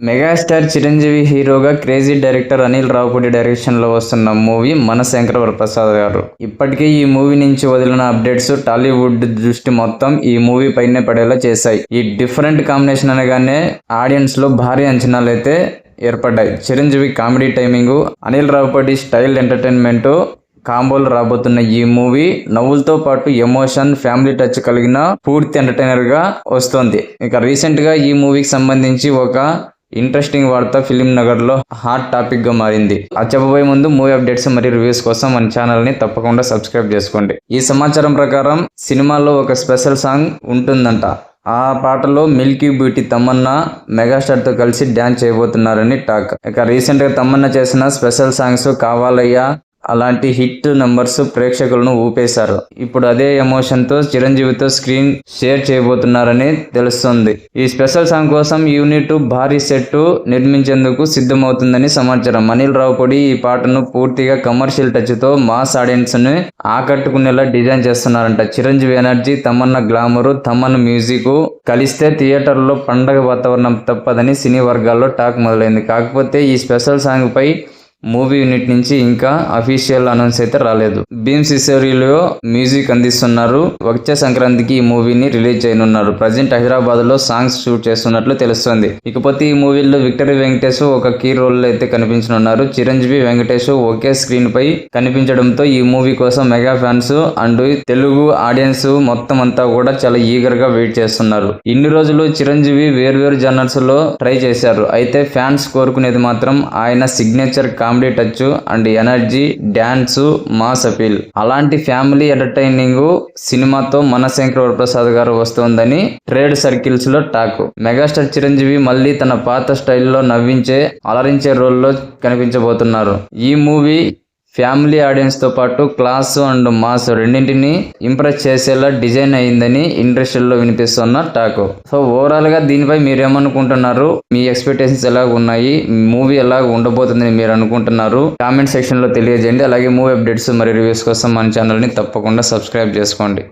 Megastar Chiranjeevi హీరోగా crazy director Anil Ravipudi డైరెక్షన్లో వస్తున్న మూవీ మన శంకర వరప్రసాద్ గారు. ఇప్పటికే ఈ మూవీ నుంచి వదిలిన అప్డేట్స్ టాలీవుడ్ దృష్టి మొత్తం ఈ మూవీ పైనే పడేలా చేశాయి. ఈ డిఫరెంట్ కాంబినేషన్ అనగానే ఆడియన్స్లో భారీ అంచనాలు అయితే ఏర్పడ్డాయి. Chiranjeevi comedy timing Anil Ravipudi style entertainment కాంబోలు రాబోతున్న ఈ మూవీ నవ్వులతో పాటు ఎమోషన్ ఫ్యామిలీ టచ్ కలిగిన పూర్తి ఎంటర్టైనర్గా వస్తుంది. ఇక రీసెంట్గా ఈ మూవీకి సంబంధించి ఒక ఇంట్రెస్టింగ్ వార్త ఫిలిం నగర్లో హాట్ టాపిక్గా మారింది. ఆ చెప్పబోయే ముందు మూవీ అప్డేట్స్ మరియు రివ్యూస్ కోసం మన ఛానల్ని తప్పకుండా సబ్స్క్రైబ్ చేసుకోండి. ఈ సమాచారం ప్రకారం సినిమాలో ఒక స్పెషల్ సాంగ్ ఉంటుందంట. ఆ పాటలో మిల్కీ బ్యూటీ తమన్నా మెగాస్టార్తో కలిసి డ్యాన్స్ చేయబోతున్నారని టాక్. ఇక రీసెంట్గా తమన్నా చేసిన స్పెషల్ సాంగ్స్ కావాలయ్యా అలాంటి హిట్ నంబర్స్ ప్రేక్షకులను ఊపేశారు. ఇప్పుడు అదే ఎమోషన్తో చిరంజీవితో స్క్రీన్ షేర్ చేయబోతున్నారని తెలుస్తుంది. ఈ స్పెషల్ సాంగ్ కోసం యూనిట్ భారీ సెట్ నిర్మించేందుకు సిద్ధమవుతుందని సమాచారం. అనిల్ రావుపూడి ఈ పాటను పూర్తిగా కమర్షియల్ టచ్తో మాస్ ఆడియన్స్ని ఆకట్టుకునేలా డిజైన్ చేస్తున్నారంట. Chiranjeevi energy Tamanna glamour Tamanna music కలిస్తే థియేటర్లో పండగ వాతావరణం తప్పదని సినీ వర్గాల్లో టాక్ మొదలైంది. కాకపోతే ఈ స్పెషల్ సాంగ్ పై మూవీ యూనిట్ నుంచి ఇంకా అఫీషియల్ అనౌన్స్ అయితే రాలేదు. భీమ్ సిసోరిలో మ్యూజిక్ అందిస్తున్నారు. వచ్చే సంక్రాంతికి ఈ మూవీని రిలీజ్ చేయనున్నారు. ప్రజెంట్ హైదరాబాద్లో సాంగ్స్ షూట్ చేస్తున్నట్లు తెలుస్తుంది. ఇకపోతే ఈ మూవీలో విక్టరీ వెంకటేష్ ఒక కీ రోల్లో అయితే కనిపించనున్నారు. చిరంజీవి వెంకటేష్ ఒకే స్క్రీన్ పై కనిపించడంతో ఈ మూవీ కోసం mega fans and Telugu audience మొత్తం అంతా కూడా చాలా ఈగర్గా వెయిట్ చేస్తున్నారు. ఇన్ని రోజులు చిరంజీవి వేర్వేరు జనర్స్లో ట్రై చేశారు. అయితే ఫ్యాన్స్ కోరుకునేది మాత్రం ఆయన signature comedy touch and energy dance mass appeal అలాంటి ఫ్యామిలీ ఎంటర్టైనింగ్ సినిమాతో మన శంకర్ గారు వస్తోందని ట్రేడ్ సర్కిల్స్లో టాక్. మెగాస్టార్ చిరంజీవి మళ్ళీ తన పాత స్టైల్లో నవ్వించే అలరించే రోల్లో కనిపించబోతున్నారు. ఈ మూవీ ఫ్యామిలీ ఆడియన్స్తో పాటు క్లాస్ అండ్ మాస్ రెండింటిని ఇంప్రెస్ చేసేలా డిజైన్ అయిందని ఇండస్ట్రీలో వినిపిస్తున్న టాక్. సో ఓవరాల్గా దీనిపై మీరు ఏమనుకుంటున్నారు మీ ఎక్స్పెక్టేషన్స్ ఎలా ఉన్నాయి? మూవీ ఎలా ఉండబోతుందని మీరు అనుకుంటున్నారు? కామెంట్ సెక్షన్లో తెలియజేయండి. అలాగే మూవీ అప్డేట్స్ మరియు రివ్యూస్ కోసం మన ఛానల్ని తప్పకుండా సబ్స్క్రైబ్ చేసుకోండి.